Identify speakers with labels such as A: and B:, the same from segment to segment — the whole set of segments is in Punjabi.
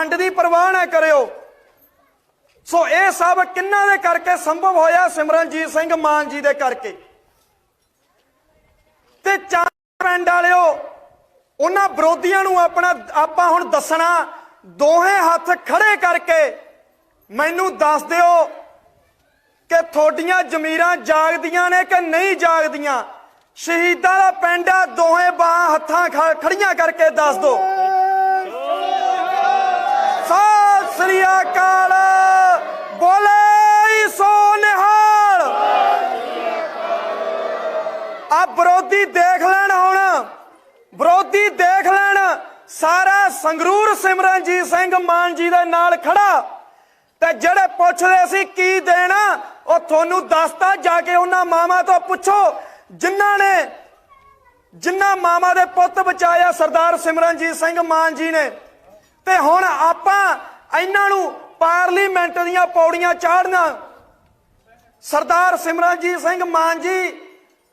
A: ਵੰਡ ਦੀ ਪਰਵਾਹ ਨਾ ਕਰਿਓ। ਸੋ ਇਹ ਸਭ ਕਿੰਨਾਂ ਦੇ ਕਰਕੇ ਸੰਭਵ ਹੋਇਆ ਸਿਮਰਨਜੀਤ ਸਿੰਘ ਮਾਨ ਜੀ ਦੇ ਕਰਕੇ? ਤੇ ਚਾਰ ਪਿੰਡ ਵਾਲਿਓ, ਉਹਨਾਂ ਵਿਰੋਧੀਆਂ ਨੂੰ ਆਪਣਾ, ਆਪਾਂ ਹੁਣ ਦੱਸਣਾ, ਦੋਹੇ ਹੱਥ ਖੜੇ ਕਰਕੇ ਮੈਨੂੰ ਦੱਸ ਦਿਓ ਕਿ ਤੁਹਾਡੀਆਂ ਜ਼ਮੀਰਾਂ ਜਾਗਦੀਆਂ ਨੇ ਕਿ ਨਹੀਂ ਜਾਗਦੀਆਂ? ਸ਼ਹੀਦਾਂ ਦਾ ਪਿੰਡ ਆ, ਦੋਹੇ ਬਾਹਾਂ ਹੱਥਾਂ ਖੜੀਆਂ ਕਰਕੇ ਦੱਸ ਦਿਓ। ਸਤਿ ਸ੍ਰੀ ਬੋਲੇ ਸੋ ਨਿਹਾਲ ਆ ਵਿਰੋਧੀ ਦੇਖ ਲੈਣ ਹੁਣ। ਵਿਰੋਧੀ ਦੇਖ ਲੈਣ। ਸਾਰਾ ਸੰਗਰੂਰ ਸਿਮਰਨਜੀਤ ਸਿੰਘ ਮਾਨ ਜੀ ਦੇ ਨਾਲ ਖੜਾ। ਤੇ ਜਿਹੜੇ ਪੁੱਛਦੇ ਸੀ ਕੀ ਦੇਣਾ, ਉਹ ਤੁਹਾਨੂੰ ਦੱਸਤਾ, ਜਾ ਕੇ ਉਹਨਾਂ ਮਾਮਾ ਤੋਂ ਪੁੱਛੋ। ਜਿਨ੍ਹਾਂ ਨੇ, ਜਿਨ੍ਹਾਂ ਮਾਮਾ ਦੇ ਪੁੱਤ ਬਚਾਇਆ ਸਰਦਾਰ ਸਿਮਰਨਜੀਤ ਸਿੰਘ ਮਾਨ ਜੀ ਨੇ। ਤੇ ਹੁਣ ਆਪਾਂ ਇਹਨਾਂ ਨੂੰ ਪਾਰਲੀਮੈਂਟ ਦੀਆਂ ਪੌੜੀਆਂ ਚਾੜਨਾ। ਸਰਦਾਰ ਸਿਮਰਨਜੀਤ ਸਿੰਘ ਮਾਨ ਜੀ,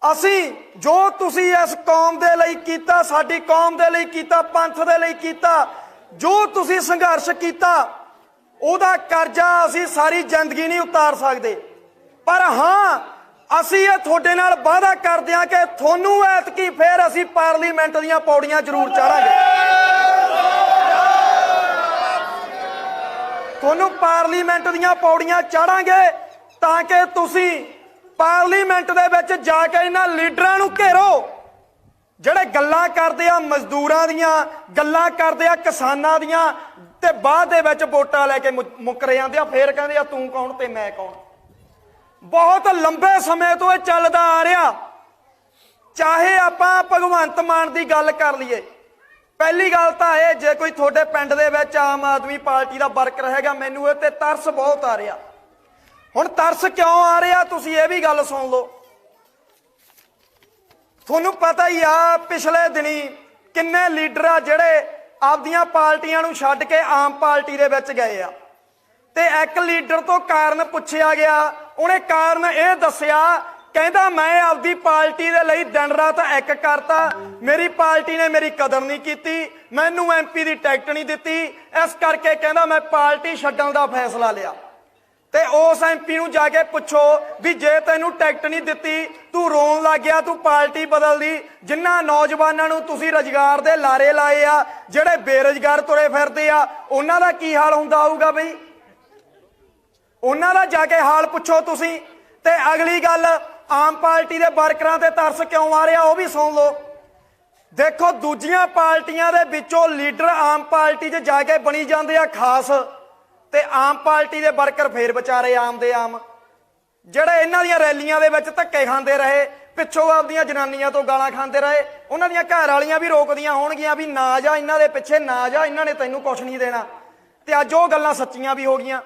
A: ਅਸੀਂ ਜੋ ਤੁਸੀਂ ਇਸ ਕੌਮ ਦੇ ਲਈ ਕੀਤਾ, ਸਾਡੀ ਕੌਮ ਦੇ ਲਈ ਕੀਤਾ, ਪੰਥ ਦੇ ਲਈ ਕੀਤਾ, ਜੋ ਤੁਸੀਂ ਸੰਘਰਸ਼ ਕੀਤਾ, ਉਹਦਾ ਕਰਜ਼ਾ ਅਸੀਂ ਸਾਰੀ ਜ਼ਿੰਦਗੀ ਨਹੀਂ ਉਤਾਰ ਸਕਦੇ। ਪਰ ਹਾਂ, ਅਸੀਂ ਇਹ ਤੁਹਾਡੇ ਨਾਲ ਵਾਅਦਾ ਕਰਦੇ ਹਾਂ ਕਿ ਤੁਹਾਨੂੰ ਐਤਕੀ ਫੇਰ ਅਸੀਂ ਪਾਰਲੀਮੈਂਟ ਦੀਆਂ ਪੌੜੀਆਂ ਜ਼ਰੂਰ ਚਾੜਾਂਗੇ। ਤੁਹਾਨੂੰ ਪਾਰਲੀਮੈਂਟ ਦੀਆਂ ਪੌੜੀਆਂ ਚਾੜਾਂਗੇ ਤਾਂ ਕਿ ਤੁਸੀਂ ਪਾਰਲੀਮੈਂਟ ਦੇ ਵਿੱਚ ਜਾ ਕੇ ਇਹਨਾਂ ਲੀਡਰਾਂ ਨੂੰ ਘੇਰੋ। ਜਿਹੜੇ ਗੱਲਾਂ ਕਰਦੇ ਆ ਮਜ਼ਦੂਰਾਂ ਦੀਆਂ, ਗੱਲਾਂ ਕਰਦੇ ਆ ਕਿਸਾਨਾਂ ਦੀਆਂ ਤੇ ਬਾਅਦ ਦੇ ਵਿੱਚ ਵੋਟਾਂ ਲੈ ਕੇ ਮੁ- ਮੁੱਕਰ ਜਾਂਦੇ ਆ, ਫੇਰ ਕਹਿੰਦੇ ਆ, ਤੂੰ ਕੌਣ ਤੇ ਮੈਂ ਕੌਣ? ਬਹੁਤ ਲੰਬੇ ਸਮੇਂ ਤੋਂ ਇਹ ਚੱਲਦਾ ਆ ਰਿਹਾ। ਚਾਹੇ ਆਪਾਂ ਭਗਵੰਤ ਮਾਨ ਦੀ ਗੱਲ ਕਰ ਲਈਏ ਪਹਿਲੀ ਗੱਲ ਤਾਂ ਇਹ, ਜੇ ਕੋਈ ਤੁਹਾਡੇ ਪਿੰਡ ਦੇ ਵਿੱਚ ਆਮ ਆਦਮੀ ਪਾਰਟੀ ਦਾ ਵਰਕਰ ਹੈਗਾ, ਮੈਨੂੰ ਇਹ ਤੇ ਤਰਸ ਬਹੁਤ ਆ ਰਿਹਾ। ਹੁਣ ਤਰਸ ਕਿਉਂ ਆ ਰਿਹਾ, ਤੁਸੀਂ ਇਹ ਵੀ ਗੱਲ ਸੁਣ ਲਓ। ਤੁਹਾਨੂੰ ਪਤਾ ਹੀ ਆ, ਪਿਛਲੇ ਦਿਨੀ ਕਿੰਨੇ ਲੀਡਰ ਆ ਜਿਹੜੇ ਆਪਦੀਆਂ ਪਾਰਟੀਆਂ ਨੂੰ ਛੱਡ ਕੇ ਆਮ ਪਾਰਟੀ ਦੇ ਵਿੱਚ ਗਏ ਆ। ਤੇ ਇੱਕ ਲੀਡਰ ਤੋਂ ਕਾਰਨ ਪੁੱਛਿਆ ਗਿਆ, ਉਹਨੇ ਕਾਰਨ ਇਹ ਦੱਸਿਆ ਕਹਿੰਦਾ ਮੈਂ ਆਪਦੀ ਪਾਰਟੀ ਦੇ ਲਈ ਦਿਨ ਰਾਤ ਇੱਕ ਕਰਤਾ। ਮੇਰੀ ਪਾਰਟੀ ਨੇ ਮੇਰੀ ਕਦਰ ਨਹੀਂ ਕੀਤੀ। ਮੈਨੂੰ ਐਮਪੀ ਦੀ ਟਿਕਟ ਨਹੀਂ ਦਿੱਤੀ। ਇਸ ਕਰਕੇ ਕਹਿੰਦਾ ਮੈਂ ਪਾਰਟੀ ਛੱਡਣ ਦਾ ਫੈਸਲਾ ਲਿਆ। ਤੇ ਉਸ ਐਮਪੀ ਨੂੰ ਜਾ ਕੇ ਪੁੱਛੋ ਵੀ ਜੇ ਤੈਨੂੰ ਟਿਕਟ ਨਹੀਂ ਦਿੱਤੀ, ਤੂੰ ਰੋਣ ਲੱਗ ਗਿਆ, ਤੂੰ ਪਾਰਟੀ ਬਦਲਦੀ। ਜਿਨ੍ਹਾਂ ਨੌਜਵਾਨਾਂ ਨੂੰ ਤੁਸੀਂ ਰੁਜ਼ਗਾਰ ਦੇ ਲਾਰੇ ਲਾਏ ਆ, ਜਿਹੜੇ ਬੇਰੁਜ਼ਗਾਰ ਤੁਰੇ ਫਿਰਦੇ ਆ, ਉਹਨਾਂ ਦਾ ਕੀ ਹਾਲ ਹੁੰਦਾ ਹੋਊਗਾ ਬਈ? ਉਹਨਾਂ ਦਾ ਜਾ ਕੇ ਹਾਲ ਪੁੱਛੋ ਤੁਸੀਂ। ਤੇ ਅਗਲੀ ਗੱਲ ਆਮ ਪਾਰਟੀ ਦੇ ਵਰਕਰਾਂ ਤੇ ਤਰਸ ਕਿਉਂ ਆ ਰਿਹਾ ਉਹ ਵੀ ਸੁਣ ਲਓ। ਦੇਖੋ, ਦੂਜੀਆਂ ਪਾਰਟੀਆਂ ਦੇ ਵਿੱਚੋਂ ਲੀਡਰ ਆਮ ਪਾਰਟੀ 'ਚ ਜਾ ਕੇ ਬਣੀ ਜਾਂਦੇ ਆ ਖਾਸ ਤੇ ਆਮ ਪਾਰਟੀ ਦੇ ਵਰਕਰ ਫੇਰ ਵਿਚਾਰੇ ਆਮ ਦੇ ਆਮ। ਜਿਹੜੇ ਇਹਨਾਂ ਦੀਆਂ ਰੈਲੀਆਂ ਦੇ ਵਿੱਚ ਧੱਕੇ ਖਾਂਦੇ ਰਹੇ, ਪਿੱਛੋਂ ਆਪਦੀਆਂ ਜਨਾਨੀਆਂ ਤੋਂ ਗਾਲਾਂ ਖਾਂਦੇ ਰਹੇ, ਉਹਨਾਂ ਦੀਆਂ ਘਰ ਵਾਲੀਆਂ ਵੀ ਰੋਕਦੀਆਂ ਹੋਣਗੀਆਂ ਵੀ ਨਾ ਜਾ ਇਹਨਾਂ ਦੇ ਪਿੱਛੇ, ਨਾ ਜਾ ਇਹਨਾਂ ਨੇ ਤੈਨੂੰ ਕੁਝ ਨਹੀਂ ਦੇਣਾ। ਤੇ ਅੱਜ ਉਹ ਗੱਲਾਂ ਸੱਚੀਆਂ ਵੀ ਹੋ ਗਈਆਂ।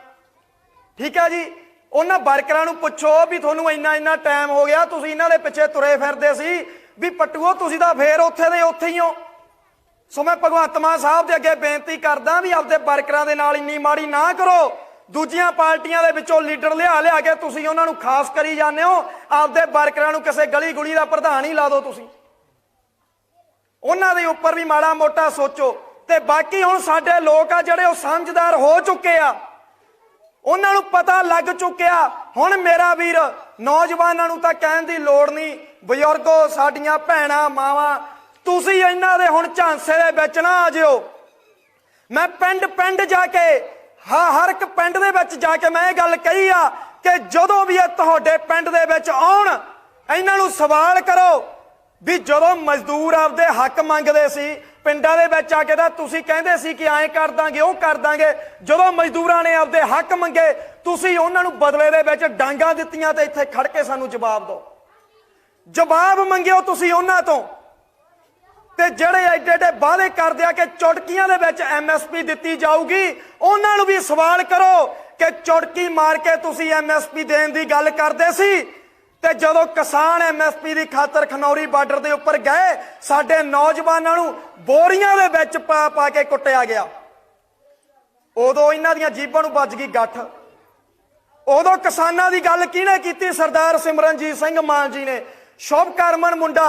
A: ਠੀਕ ਹੈ ਜੀ? ਉਹਨਾਂ ਵਰਕਰਾਂ ਨੂੰ ਪੁੱਛੋ ਵੀ ਤੁਹਾਨੂੰ ਇੰਨਾ ਇੰਨਾ ਟਾਈਮ ਹੋ ਗਿਆ, ਤੁਸੀਂ ਇਹਨਾਂ ਦੇ ਪਿੱਛੇ ਤੁਰੇ ਫਿਰਦੇ ਸੀ ਵੀ ਪਟੂਓ ਤੁਸੀਂ ਤਾਂ ਫੇਰ ਉੱਥੇ ਦੇ ਉੱਥੇ ਹੀ ਹੋ। ਸੋ ਮੈਂ ਭਗਵੰਤ ਮਾਨ ਸਾਹਿਬ ਦੇ ਅੱਗੇ ਬੇਨਤੀ ਕਰਦਾ ਵੀ ਆਪਦੇ ਵਰਕਰਾਂ ਦੇ ਨਾਲ ਇੰਨੀ ਮਾੜੀ ਨਾ ਕਰੋ। ਦੂਜੀਆਂ ਪਾਰਟੀਆਂ ਦੇ ਵਿੱਚੋਂ ਲੀਡਰ ਲਿਆ ਲਿਆ ਕੇ ਤੁਸੀਂ ਉਹਨਾਂ ਨੂੰ ਖਾਸ ਕਰੀ ਜਾਂਦੇ ਹੋ। ਆਪਦੇ ਵਰਕਰਾਂ ਨੂੰ ਕਿਸੇ ਗਲੀ ਗੁਲੀ ਦਾ ਪ੍ਰਧਾਨ ਹੀ ਲਾ ਦਿਓ ਤੁਸੀਂ। ਉਹਨਾਂ ਦੇ ਉੱਪਰ ਵੀ ਮਾੜਾ ਮੋਟਾ ਸੋਚੋ। ਤੇ ਬਾਕੀ ਹੁਣ ਸਾਡੇ ਲੋਕ ਆ ਜਿਹੜੇ ਉਹ ਸਮਝਦਾਰ ਹੋ ਚੁੱਕੇ ਆ। ਉਹਨਾਂ ਨੂੰ ਪਤਾ ਲੱਗ ਚੁੱਕਿਆ, ਹੁਣ ਮੇਰਾ ਵੀਰ ਨੌਜਵਾਨਾਂ ਨੂੰ ਤਾਂ ਕਹਿਣ ਦੀ ਲੋੜ ਨਹੀਂ, ਬਜ਼ੁਰਗੋ, ਸਾਡੀਆਂ ਭੈਣਾਂ, ਮਾਵਾਂ, ਤੁਸੀਂ ਇਹਨਾਂ ਦੇ ਹੁਣ ਝਾਂਸੇ ਦੇ ਵਿੱਚ ਨਾ ਆ ਜਿਓ। ਮੈਂ ਪਿੰਡ ਪਿੰਡ ਜਾ ਕੇ, ਹ- ਹਰ ਇੱਕ ਪਿੰਡ ਦੇ ਵਿੱਚ ਜਾ ਕੇ ਮੈਂ ਇਹ ਗੱਲ ਕਹੀ ਆ ਕਿ ਜਦੋਂ ਵੀ ਇਹ ਤੁਹਾਡੇ ਪਿੰਡ ਦੇ ਵਿੱਚ ਆਉਣ, ਇਹਨਾਂ ਨੂੰ ਸਵਾਲ ਕਰੋ ਵੀ ਜਦੋਂ ਮਜ਼ਦੂਰ ਆਪਦੇ ਹੱਕ ਮੰਗਦੇ ਸੀ ਪਿੰਡਾਂ ਦੇ ਵਿੱਚ ਆ ਕੇ ਤਾਂ ਤੁਸੀਂ ਕਹਿੰਦੇ ਸੀ ਕਿ ਐਂ ਕਰ ਦਾਂਗੇ, ਉਹ ਕਰ ਦਾਂਗੇ। ਜਦੋਂ ਮਜ਼ਦੂਰਾਂ ਨੇ ਆਪਦੇ ਹੱਕ ਮੰਗੇ, ਤੁਸੀਂ ਉਹਨਾਂ ਨੂੰ ਬਦਲੇ ਦੇ ਵਿੱਚ ਡਾਂਗਾ ਦਿੱਤੀਆਂ ਤੇ ਇੱਥੇ ਖੜ ਕੇ ਸਾਨੂੰ ਜਵਾਬ ਦਿਓ। ਜਵਾਬ ਮੰਗਿਓ ਤੁਸੀਂ ਉਹਨਾਂ ਤੋਂ। ਤੇ ਜਿਹੜੇ ਐਡੇ ਐਡੇ ਵਾਅਦੇ ਕਰਦੇ ਆ ਕਿ ਚੁਟਕੀਆਂ ਦੇ ਵਿੱਚ ਐਮਐਸਪੀ ਦਿੱਤੀ ਜਾਊਗੀ, ਉਹਨਾਂ ਨੂੰ ਵੀ ਸਵਾਲ ਕਰੋ ਕਿ ਚੁਟਕੀ ਮਾਰ ਕੇ ਤੁਸੀਂ ਐਮਐਸਪੀ ਦੇਣ ਦੀ ਗੱਲ ਕਰਦੇ ਸੀ। ਤੇ ਜਦੋਂ ਕਿਸਾਨ ਐਮਐਸਪੀ ਦੀ ਖਾਤਰ ਖਨੌਰੀ ਬਾਰਡਰ ਦੇ ਉੱਪਰ ਗਏ, ਸਾਡੇ ਨੌਜਵਾਨਾਂ ਨੂੰ ਬੋਰੀਆਂ ਦੇ ਵਿੱਚ ਪਾ ਪਾ ਕੇ ਕੁੱਟਿਆ ਗਿਆ। ਉਦੋਂ ਇਹਨਾਂ ਦੀਆਂ ਜੀਬਾਂ ਨੂੰ ਵੱਜ ਗਈ ਗੱਠ। ਉਦੋਂ ਕਿਸਾਨਾਂ ਦੀ ਗੱਲ ਕਿਹਨੇ ਕੀਤੀ? ਸਰਦਾਰ ਸਿਮਰਨਜੀਤ ਸਿੰਘ ਮਾਨ ਜੀ ਨੇ। ਸ਼ੁਭ ਕਰਮਨ ਮੁੰਡਾ,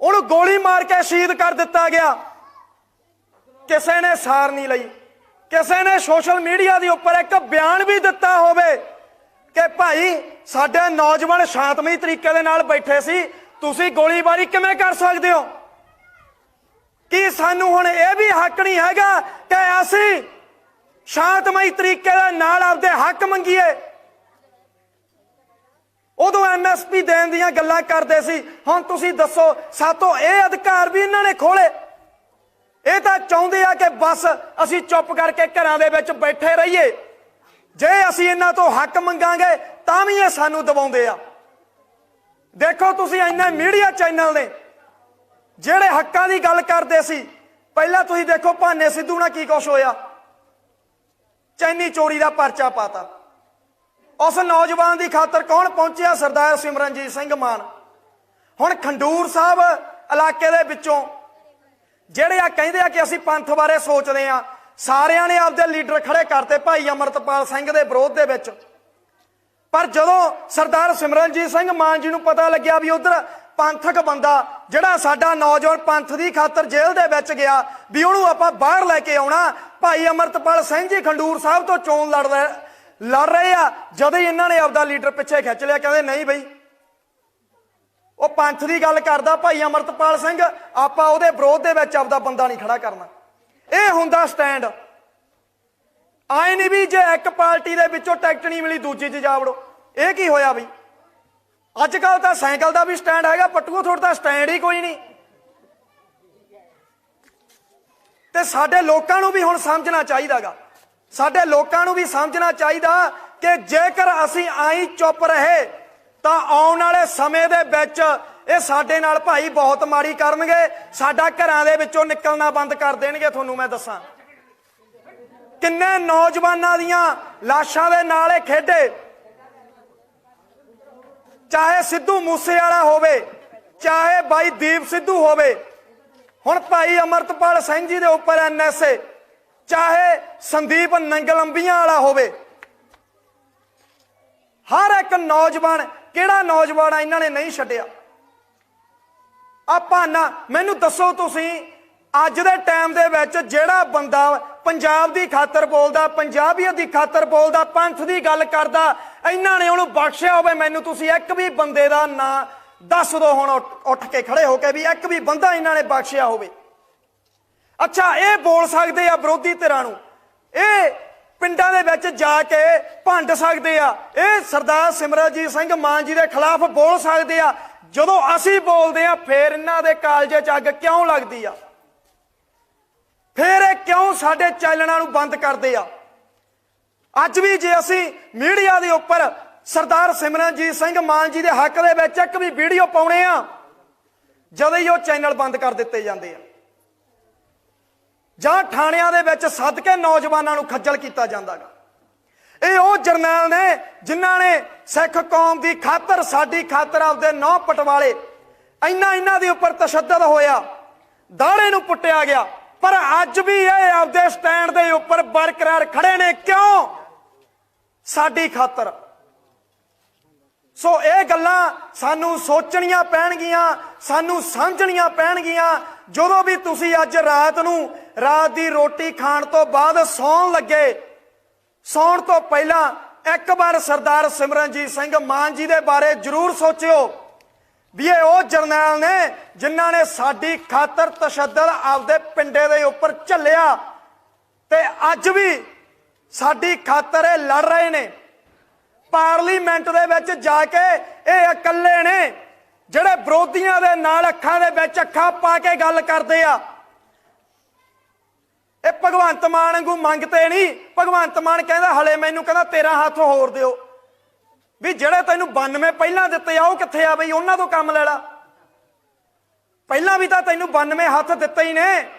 A: ਉਹਨੂੰ ਗੋਲੀ ਮਾਰ ਕੇ ਸ਼ਹੀਦ ਕਰ ਦਿੱਤਾ ਗਿਆ। ਕਿਸੇ ਨੇ ਸਾਰ ਨਹੀਂ ਲਈ। ਕਿਸੇ ਨੇ ਸੋਸ਼ਲ ਮੀਡੀਆ ਦੇ ਉੱਪਰ ਇੱਕ ਬਿਆਨ ਵੀ ਦਿੱਤਾ ਹੋਵੇ। ਕਿ ਭਾਈ ਸਾਡੇ ਨੌਜਵਾਨ ਸ਼ਾਂਤਮਈ ਤਰੀਕੇ ਦੇ ਨਾਲ ਬੈਠੇ ਸੀ, ਤੁਸੀਂ ਗੋਲੀਬਾਰੀ ਕਿਵੇਂ ਕਰ ਸਕਦੇ ਹੋ? ਕੀ ਸਾਨੂੰ ਹੁਣ ਇਹ ਵੀ ਹੱਕ ਨਹੀਂ ਹੈਗਾ ਕਿ ਅਸੀਂ ਸ਼ਾਂਤਮਈ ਤਰੀਕੇ ਦੇ ਨਾਲ ਆਪਦੇ ਹੱਕ ਮੰਗੀਏ? ਉਦੋਂ ਐਮਐਸਪੀ ਦੇਣ ਦੀਆਂ ਗੱਲਾਂ ਕਰਦੇ ਸੀ। ਹੁਣ ਤੁਸੀਂ ਦੱਸੋ, ਸਾਤੋਂ ਇਹ ਅਧਿਕਾਰ ਵੀ ਇਹਨਾਂ ਨੇ ਖੋਲੇ ਇਹ ਤਾਂ ਚਾਹੁੰਦੇ ਆ ਕਿ ਬਸ ਅਸੀਂ ਚੁੱਪ ਕਰਕੇ ਘਰਾਂ ਦੇ ਵਿੱਚ ਬੈਠੇ ਰਹੀਏ। ਜੇ ਅਸੀਂ ਇਹਨਾਂ ਤੋਂ ਹੱਕ ਮੰਗਾਂਗੇ, ਤਾਂ ਵੀ ਇਹ ਸਾਨੂੰ ਦਬਾਉਂਦੇ ਆ। ਦੇਖੋ, ਤੁਸੀਂ ਇੰਨੇ ਮੀਡੀਆ ਚੈਨਲ ਨੇ, ਜਿਹੜੇ ਹੱਕਾਂ ਦੀ ਗੱਲ ਕਰਦੇ ਸੀ। ਪਹਿਲਾਂ ਤੁਸੀਂ ਦੇਖੋ, ਭਾਨੇ ਸਿੱਧੂ ਨਾਲ ਕੀ ਕੁਛ ਹੋਇਆ। ਚੈਨੀ ਚੋਰੀ ਦਾ ਪਰਚਾ ਪਾਤਾ। ਉਸ ਨੌਜਵਾਨ ਦੀ ਖਾਤਰ ਕੌਣ ਪਹੁੰਚਿਆ? ਸਰਦਾਰ ਸਿਮਰਨਜੀਤ ਸਿੰਘ ਮਾਨ। ਹੁਣ ਖੰਡੂਰ ਸਾਹਿਬ ਇਲਾਕੇ ਦੇ ਵਿੱਚੋਂ, ਜਿਹੜੇ ਆ ਕਹਿੰਦੇ ਆ ਕਿ ਅਸੀਂ ਪੰਥ ਬਾਰੇ ਸੋਚਦੇ ਆ ਸਾਰਿਆਂ ਨੇ ਆਪਦੇ ਲੀਡਰ ਖੜੇ ਕਰਤੇ ਭਾਈ ਅਮਰਤਪਾਲ ਸਿੰਘ ਦੇ ਵਿਰੋਧ ਦੇ ਵਿੱਚ। ਪਰ ਜਦੋਂ ਸਰਦਾਰ ਸਿਮਰਨਜੀਤ ਸਿੰਘ ਮਾਨ ਜੀ ਨੂੰ ਪਤਾ ਲੱਗਿਆ ਵੀ ਉਧਰ ਪੰਥਕ ਬੰਦਾ ਜਿਹੜਾ ਸਾਡਾ ਨੌਜਵਾਨ ਪੰਥ ਦੀ ਖਾਤਰ ਜੇਲ੍ਹ ਦੇ ਵਿੱਚ ਗਿਆ, ਵੀ ਉਹਨੂੰ ਆਪਾਂ ਬਾਹਰ ਲੈ ਕੇ ਆਉਣਾ, ਭਾਈ ਅਮਰਤਪਾਲ ਸਿੰਘ ਜੀ ਖੰਡੂਰ ਸਾਹਿਬ ਤੋਂ ਚੋਣ ਲੜ ਰਹੇ ਲੜ ਰਹੇ ਆ, ਜਦੋਂ ਇਹਨਾਂ ਨੇ ਆਪਦਾ ਲੀਡਰ ਪਿੱਛੇ ਖਿੱਚ ਲਿਆ, ਕਹਿੰਦੇ ਨਹੀਂ ਬਈ। ਉਹ ਪੰਥ ਦੀ ਗੱਲ ਕਰਦਾ ਭਾਈ ਅਮਰਤਪਾਲ ਸਿੰਘ, ਆਪਾਂ ਉਹਦੇ ਵਿਰੋਧ ਦੇ ਵਿੱਚ ਆਪਦਾ ਬੰਦਾ ਨਹੀਂ ਖੜਾ ਕਰਨਾ। ਇਹ ਹੁੰਦਾ ਸਟੈਂਡ। ਆਏ ਨਹੀਂ ਵੀ ਜੇ ਇੱਕ ਪਾਰਟੀ ਦੇ ਵਿੱਚੋਂ ਟਿਕਟ ਨਹੀਂ ਮਿਲੀ, ਦੂਜੀ 'ਚ ਜਾ ਵੜੋ। ਇਹ ਕੀ ਹੋਇਆ ਬਈ? ਅੱਜ ਕੱਲ ਤਾਂ ਸਾਈਕਲ ਦਾ ਵੀ ਸਟੈਂਡ ਹੈਗਾ ਪੱਟੂਓ ਥੋੜਾ ਤਾਂ ਸਟੈਂਡ ਹੀ ਕੋਈ ਨਹੀਂ। ਤੇ ਸਾਡੇ ਲੋਕਾਂ ਨੂੰ ਵੀ ਹੁਣ ਸਮਝਣਾ ਚਾਹੀਦਾਗਾ। ਸਾਡੇ ਲੋਕਾਂ ਨੂੰ ਵੀ ਸਮਝਣਾ ਚਾਹੀਦਾ ਕਿ ਜੇਕਰ ਅਸੀਂ ਆਈ ਚੁੱਪ ਰਹੇ, ਤਾਂ ਆਉਣ ਵਾਲੇ ਸਮੇਂ ਦੇ ਵਿੱਚ ਇਹ ਸਾਡੇ ਨਾਲ ਭਾਈ ਬਹੁਤ ਮਾੜੀ ਕਰਨਗੇ। ਸਾਡਾ ਘਰਾਂ ਦੇ ਵਿੱਚੋਂ ਨਿਕਲਣਾ ਬੰਦ ਕਰ ਦੇਣਗੇ, ਤੁਹਾਨੂੰ ਮੈਂ ਦੱਸਾਂ। ਕਿੰਨੇ ਨੌਜਵਾਨਾਂ ਦੀਆਂ ਲਾਸ਼ਾਂ ਦੇ ਨਾਲ ਇਹ ਖੇਡੇ। ਚਾਹੇ ਸਿੱਧੂ ਮੂਸੇ ਵਾਲਾ ਹੋਵੇ, ਚਾਹੇ ਬਾਈ ਦੀਪ ਸਿੱਧੂ ਹੋਵੇ, ਹੁਣ ਭਾਈ ਅਮਰਤਪਾਲ ਸਿੰਘ ਜੀ ਦੇ ਉੱਪਰ ਐਨਐਸਏ ਚਾਹੇ ਸੰਦੀਪ ਨੰਗਲੰਬੀਆਂ ਵਾਲਾ ਹੋਵੇ। ਹਰ ਇੱਕ ਨੌਜਵਾਨ, ਕਿਹੜਾ ਨੌਜਵਾਨ ਆ, ਇਹਨਾਂ ਨੇ ਨਹੀਂ ਛੱਡਿਆ। ਆਪਾਂ ਨਾ, ਮੈਨੂੰ ਦੱਸੋ ਤੁਸੀਂ, ਅੱਜ ਦੇ ਟਾਈਮ ਦੇ ਵਿੱਚ ਜਿਹੜਾ ਬੰਦਾ ਪੰਜਾਬ ਦੀ ਖਾਤਰ ਬੋਲਦਾ ਪੰਜਾਬੀਅਤ ਦੀ ਖਾਤਰ ਬੋਲਦਾ, ਪੰਥ ਦੀ ਗੱਲ ਕਰਦਾ, ਇਹਨਾਂ ਨੇ ਉਹਨੂੰ ਬਖਸ਼ਿਆ ਹੋਵੇ, ਮੈਨੂੰ ਤੁਸੀਂ ਇੱਕ ਵੀ ਬੰਦੇ ਦਾ ਨਾਂ ਦੱਸ ਦੋ ਹੁਣ ਉੱਠ- ਉੱਠ ਕੇ ਖੜੇ ਹੋ ਕੇ ਵੀ ਇੱਕ ਵੀ ਬੰਦਾ ਇਹਨਾਂ ਨੇ ਬਖਸ਼ਿਆ ਹੋਵੇ। ਅੱਛਾ, ਇਹ ਬੋਲ ਸਕਦੇ ਆ ਵਿਰੋਧੀ ਧਿਰਾਂ ਨੂੰ। ਇਹ ਪਿੰਡਾਂ ਦੇ ਵਿੱਚ ਜਾ ਕੇ ਭੰਡ ਸਕਦੇ ਆ। ਇਹ ਸਰਦਾਰ ਸਿਮਰਜੀਤ ਸਿੰਘ ਮਾਨ ਜੀ ਦੇ ਖਿਲਾਫ ਬੋਲ ਸਕਦੇ ਆ। ਜਦੋਂ ਅਸੀਂ ਬੋਲਦੇ ਆ ਫੇਰ ਇਹਨਾਂ ਦੇ ਕਾਲਜੇ ਚ ਅੱਗ ਕਿਉਂ ਲੱਗਦੀ ਆ? ਫੇਰ ਇਹ ਕਿਉਂ ਸਾਡੇ ਚੈਨਲਾਂ ਨੂੰ ਬੰਦ ਕਰਦੇ ਆ? ਅੱਜ ਵੀ ਜੇ ਅਸੀਂ ਮੀਡੀਆ ਦੇ ਉੱਪਰ ਸਰਦਾਰ ਸਿਮਰਨਜੀਤ ਸਿੰਘ ਮਾਨ ਜੀ ਦੇ ਹੱਕ ਦੇ ਵਿੱਚ ਇੱਕ ਵੀ ਵੀਡੀਓ ਪਾਉਣੇ ਆ, ਜਦੋਂ ਹੀ ਉਹ ਚੈਨਲ ਬੰਦ ਕਰ ਦਿੱਤੇ ਜਾਂਦੇ ਆ। ਜਾਂ ਥਾਣਿਆਂ ਦੇ ਵਿੱਚ ਸੱਦ ਕੇ ਨੌਜਵਾਨਾਂ ਨੂੰ ਖੱਜਲ ਕੀਤਾ ਜਾਂਦਾਗਾ। ਇਹ ਉਹ ਜਰਨੈਲ ਨੇ ਜਿਨ੍ਹਾਂ ਨੇ ਸਿੱਖ ਕੌਮ ਦੀ ਖਾਤਰ, ਸਾਡੀ ਖਾਤਰ ਆਪਦੇ ਨੌ ਪਟਵਾਲੇ, ਇੰਨਾ ਇਹਨਾਂ ਦੇ ਉੱਪਰ ਤਸ਼ੱਦਦ ਹੋਇਆ, ਦਾੜੇ ਨੂੰ ਪੁੱਟਿਆ ਗਿਆ। ਪਰ ਅੱਜ ਵੀ ਇਹ ਆਪਦੇ ਸਟੈਂਡ ਦੇ ਉੱਪਰ ਬਰਕਰਾਰ ਖੜੇ ਨੇ। ਕਿਉਂ? ਸਾਡੀ ਖਾਤਰ। ਸੋ ਇਹ ਗੱਲਾਂ ਸਾਨੂੰ ਸੋਚਣੀਆਂ ਪੈਣਗੀਆਂ, ਸਾਨੂੰ ਸਮਝਣੀਆਂ ਪੈਣਗੀਆਂ। ਜਦੋਂ ਵੀ ਤੁਸੀਂ ਅੱਜ ਰਾਤ ਨੂੰ ਰਾਤ ਦੀ ਰੋਟੀ ਖਾਣ ਤੋਂ ਬਾਅਦ ਸੌਣ ਲੱਗੇ ਸੌਣ ਤੋਂ ਪਹਿਲਾਂ ਇੱਕ ਵਾਰ ਸਰਦਾਰ ਸਿਮਰਨਜੀਤ ਸਿੰਘ ਮਾਨ ਜੀ ਦੇ ਬਾਰੇ ਜ਼ਰੂਰ ਸੋਚਿਓ। ਵੀ ਇਹ ਉਹ ਜਰਨੈਲ ਨੇ ਜਿਨ੍ਹਾਂ ਨੇ ਸਾਡੀ ਖਾਤਰ ਤਸ਼ੱਦਦ ਆਪਦੇ ਪਿੰਡੇ ਦੇ ਉੱਪਰ ਝੱਲਿਆ ਤੇ ਅੱਜ ਵੀ ਸਾਡੀ ਖਾਤਰ ਇਹ ਲੜ ਰਹੇ ਨੇ। ਪਾਰਲੀਮੈਂਟ ਦੇ ਵਿੱਚ ਜਾ ਕੇ ਇਹ ਇਕੱਲੇ ਨੇ ਜਿਹੜੇ ਵਿਰੋਧੀਆਂ ਦੇ ਨਾਲ ਅੱਖਾਂ ਦੇ ਵਿੱਚ ਅੱਖਾਂ ਪਾ ਕੇ ਗੱਲ ਕਰਦੇ ਆ। ਇਹ ਭਗਵੰਤ ਮਾਨ ਵਾਂਗੂ ਮੰਗਤੇ ਨਹੀਂ। ਭਗਵੰਤ ਮਾਨ ਕਹਿੰਦਾ, ਹਲੇ ਮੈਨੂੰ ਕਹਿੰਦਾ ਤੇਰਾ ਹੱਥ ਹੋਰ ਦਿਓ। ਵੀ ਜਿਹੜੇ ਤੈਨੂੰ 92 ਪਹਿਲਾਂ ਦਿੱਤੇ ਆ, ਉਹ ਕਿੱਥੇ ਆ ਬਈ? ਉਹਨਾਂ ਤੋਂ ਕੰਮ ਲੈ ਲਾ। ਪਹਿਲਾਂ ਵੀ ਤਾਂ ਤੈਨੂੰ 92 ਹੱਥ ਦਿੱਤੇ ਹੀ ਨੇ।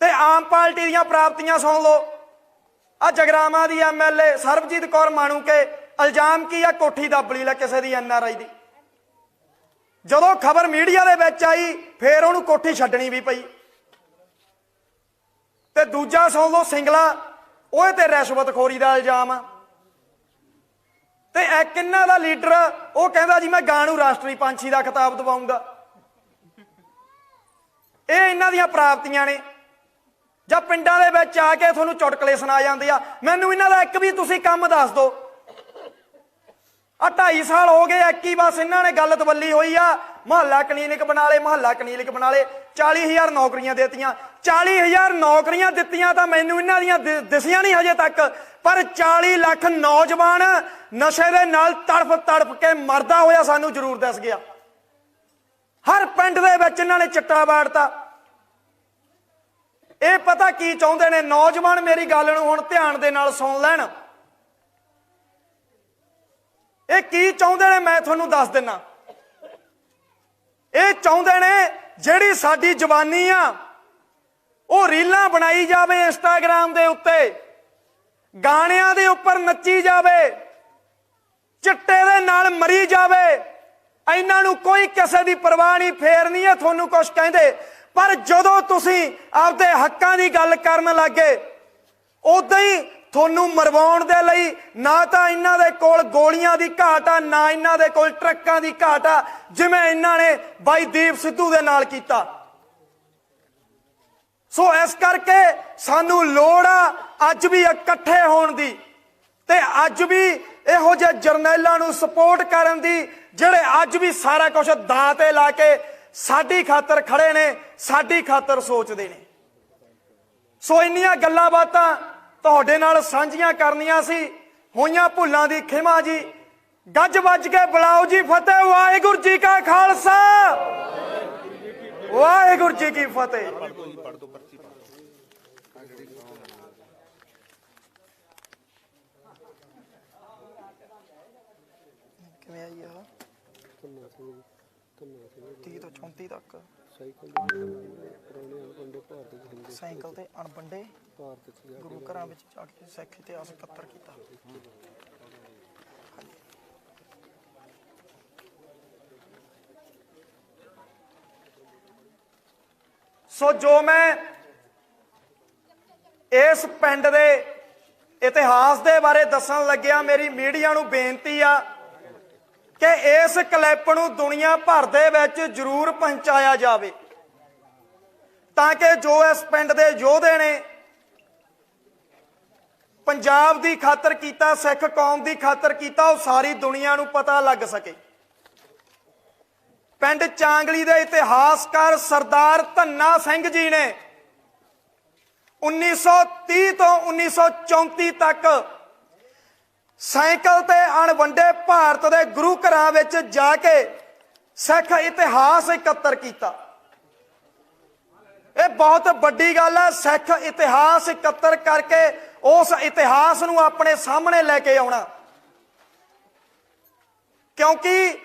A: ਤੇ ਆਮ ਪਾਰਟੀ ਦੀਆਂ ਪ੍ਰਾਪਤੀਆਂ ਸੁਣ ਲਓ। ਆ ਜਗਰਾਮਾ ਦੀ ਐਮਐਲਏ ਸਰਬਜੀਤ ਕੌਰ ਮਾਣੂ ਕੇ ਇਲਜ਼ਾਮ ਕੀ ਆ? ਕੋਠੀ ਦੱਬਲੀ ਲੈ ਕਿਸੇ ਦੀ ਐਨਆਰਆਈ ਦੀ। ਜਦੋਂ ਖਬਰ ਮੀਡੀਆ ਦੇ ਵਿੱਚ ਆਈ, ਫੇਰ ਉਹਨੂੰ ਕੋਠੀ ਛੱਡਣੀ ਵੀ ਪਈ। ਤੇ ਦੂਜਾ ਸੁਣ ਲਓ ਸਿੰਗਲਾ ਉਹ ਤੇ ਰਿਸ਼ਵਤਖੋਰੀ ਦਾ ਇਲਜ਼ਾਮ ਆ। ਤੇ ਇੱਕ ਇਹਨਾਂ ਦਾ ਲੀਡਰ, ਉਹ ਕਹਿੰਦਾ ਜੀ ਮੈਂ ਗਾਂ ਨੂੰ ਰਾਸ਼ਟਰੀ ਪੰਛੀ ਦਾ ਖਿਤਾਬ ਦਿਵਾਉਂਗਾ। ਇਹ ਇਹਨਾਂ ਦੀਆਂ ਪ੍ਰਾਪਤੀਆਂ ਨੇ। ਜਾਂ ਪਿੰਡਾਂ ਦੇ ਵਿੱਚ ਆ ਕੇ ਤੁਹਾਨੂੰ ਚੁਟਕਲੇ ਸੁਣਾ ਜਾਂਦੇ ਆ। ਮੈਨੂੰ ਇਹਨਾਂ ਦਾ ਇੱਕ ਵੀ ਤੁਸੀਂ ਕੰਮ ਦੱਸ ਦਿਓ। ਆ 2.5 ਸਾਲ ਹੋ ਗਏ ਇੱਕ ਹੀ ਬਸ ਇਹਨਾਂ ਨੇ ਗੱਲ ਤਵੱਲੀ ਹੋਈ ਆ। ਮਹੱਲਾ ਕਲੀਨਿਕ ਬਣਾ ਲਏ, ਮਹੱਲਾ ਕਲੀਨਿਕ ਬਣਾ ਲਏ। 40000 ਨੌਕਰੀਆਂ ਦੇਤੀਆਂ। 40000 ਨੌਕਰੀਆਂ ਦਿੱਤੀਆਂ ਤਾਂ ਮੈਨੂੰ ਇਹਨਾਂ ਦੀਆਂ ਦਿਸੀਆਂ ਨਹੀਂ ਹਜੇ ਤੱਕ। ਪਰ 40 ਲੱਖ ਨੌਜਵਾਨ ਨਸ਼ੇ ਦੇ ਨਾਲ ਤੜਫ ਤੜਫ ਕੇ ਮਰਦਾ ਹੋਇਆ ਸਾਨੂੰ ਜ਼ਰੂਰ ਦਿਸ ਗਿਆ। ਹਰ ਪਿੰਡ ਦੇ ਵਿੱਚ ਇਹਨਾਂ ਨੇ ਚਿੱਟਾ ਬਾੜਤਾ ਇਹ ਪਤਾ ਕੀ ਚਾਹੁੰਦੇ ਨੇ? ਨੌਜਵਾਨ ਮੇਰੀ ਗੱਲ ਨੂੰ ਹੁਣ ਧਿਆਨ ਦੇ ਨਾਲ ਸੁਣ ਲੈਣ। ਇਹ ਕੀ ਚਾਹੁੰਦੇ ਨੇ ਮੈਂ ਤੁਹਾਨੂੰ ਦੱਸ ਦਿੰਨਾ। ਇਹ ਚਾਹੁੰਦੇ ਨੇ ਜਿਹੜੀ ਸਾਡੀ ਜਵਾਨੀ ਆ ਉਹ ਰੀਲਾਂ ਬਣਾਈ ਜਾਵੇ ਇੰਸਟਾਗ੍ਰam ਦੇ ਉੱਤੇ, ਗਾਣਿਆਂ ਦੇ ਉੱਪਰ ਨੱਚੀ ਜਾਵੇ, ਚਿੱਟੇ ਦੇ ਨਾਲ ਮਰੀ ਜਾਵੇ, ਇਹਨਾਂ ਨੂੰ ਕੋਈ ਕਿਸੇ ਦੀ ਪਰਵਾਹ ਨਹੀਂ, ਫੇਰ ਨਹੀਂ ਹੈ ਤੁਹਾਨੂੰ ਕੁਝ ਕਹਿੰਦੇ। ਪਰ ਜਦੋਂ ਤੁਸੀਂ ਆਪਦੇ ਹੱਕਾਂ ਦੀ ਗੱਲ ਕਰਨ ਲੱਗੇ, ਉਦਾਂ ਹੀ ਤੁਹਾਨੂੰ ਮਰਵਾਉਣ ਦੇ ਲਈ ਨਾ ਤਾਂ ਇਹਨਾਂ ਦੇ ਕੋਲ ਗੋਲੀਆਂ ਦੀ ਘਾਟ ਆ, ਨਾ ਇਹਨਾਂ ਦੇ ਕੋਲ ਟਰੱਕਾਂ ਦੀ ਘਾਟ ਆ, ਜਿਵੇਂ ਇਹਨਾਂ ਨੇ ਬਾਈ ਦੀਪ ਸਿੱਧੂ ਦੇ ਨਾਲ ਕੀਤਾ। ਸੋ ਇਸ ਕਰਕੇ ਸਾਨੂੰ ਲੋੜ ਆ ਅੱਜ ਵੀ ਇਕੱਠੇ ਹੋਣ ਦੀ ਤੇ ਅੱਜ ਵੀ ਇਹੋ ਜਿਹੇ ਜਰਨੈਲਾਂ ਨੂੰ ਸਪੋਰਟ ਕਰਨ ਦੀ ਜਿਹੜੇ ਅੱਜ ਵੀ ਸਾਰਾ ਕੁਝ ਦਾਅ ਤੇ ਲਾ ਕੇ ਸਾਡੀ ਖਾਤਰ ਖੜੇ ਨੇ, ਸਾਡੀ ਖਾਤਰ ਸੋਚਦੇ ਨੇ। ਸੋ ਇੰਨੀਆਂ ਗੱਲਾਂ ਬਾਤਾਂ ਤੁਹਾਡੇ ਨਾਲ ਸਾਂਝੀਆਂ ਕਰਨੀਆਂ ਸੀ। ਹੋਈਆਂ ਭੁੱਲਾਂ ਦੀ ਖਿਮਾ ਜੀ। ਗੱਜ ਵੱਜ ਕੇ ਬੁਲਾਓ ਜੀ, ਫਤਿਹ ਵਾਹਿਗੁਰੂ ਜੀ ਕਾ ਖਾਲਸਾ। ਵਾਹਿਗੁਰੂ ਜੀ ਕੀ ਫਤਿਹ। ਕਿਵੇਂ ਆਈ ਆ? 30 ਤੋਂ 34 ਤੱਕ।
B: ਸਾਈਕਲ ਦੇ ਪੁਰਾਣੇ ਅਣਪੰਡੇ ਭਾਰਤ ਦੇ ਹਿੰਦੂ
A: ਸਾਈਕਲ ਤੇ ਅਣਬੰਡੇ
B: ਭਾਰਤ
A: ਗੁਰੂ ਘਰਾਂ ਵਿੱਚ ਜਾ ਕੇ ਸਿੱਖ ਇਤਿਹਾਸ ਇਕੱਤਰ ਕੀਤਾ। ਸੋ ਜੋ ਮੈਂ ਇਸ ਪਿੰਡ ਦੇ ਇਤਿਹਾਸ ਦੇ ਬਾਰੇ ਦੱਸਣ ਲੱਗਿਆ, ਮੇਰੀ ਮੀਡੀਆ ਨੂੰ ਬੇਨਤੀ ਆ ਕਿ ਇਸ ਕਲਿੱਪ ਨੂੰ ਦੁਨੀਆ ਭਰ ਦੇ ਵਿੱਚ ਜ਼ਰੂਰ ਪਹੁੰਚਾਇਆ ਜਾਵੇ ਤਾਂ ਕਿ ਜੋ ਇਸ ਪਿੰਡ ਦੇ ਯੋਧੇ ਨੇ ਪੰਜਾਬ ਦੀ ਖਾਤਰ ਕੀਤਾ, ਸਿੱਖ ਕੌਮ ਦੀ ਖਾਤਰ ਕੀਤਾ, ਉਹ ਸਾਰੀ ਦੁਨੀਆ ਨੂੰ ਪਤਾ ਲੱਗ ਸਕੇ। ਪਿੰਡ ਚਾਂਗਲੀ ਦੇ ਇਤਿਹਾਸਕਾਰ ਸਰਦਾਰ ਧੰਨਾ ਸਿੰਘ ਜੀ ਨੇ 1930 ਤੋਂ 1934 ਤੱਕ ਸਾਈਕਲ ਤੇ ਅਣਵੰਡੇ ਭਾਰਤ ਦੇ ਗੁਰੂ ਘਰਾਂ ਵਿੱਚ ਜਾ ਕੇ ਸਿੱਖ ਇਤਿਹਾਸ ਇਕੱਤਰ ਕੀਤਾ। ਇਹ ਬਹੁਤ ਵੱਡੀ ਗੱਲ ਹੈ ਸਿੱਖ ਇਤਿਹਾਸ ਇਕੱਤਰ ਕਰਕੇ ਉਸ ਇਤਿਹਾਸ ਨੂੰ ਆਪਣੇ ਸਾਹਮਣੇ ਲੈ ਕੇ ਆਉਣਾ। ਕਿਉਂਕਿ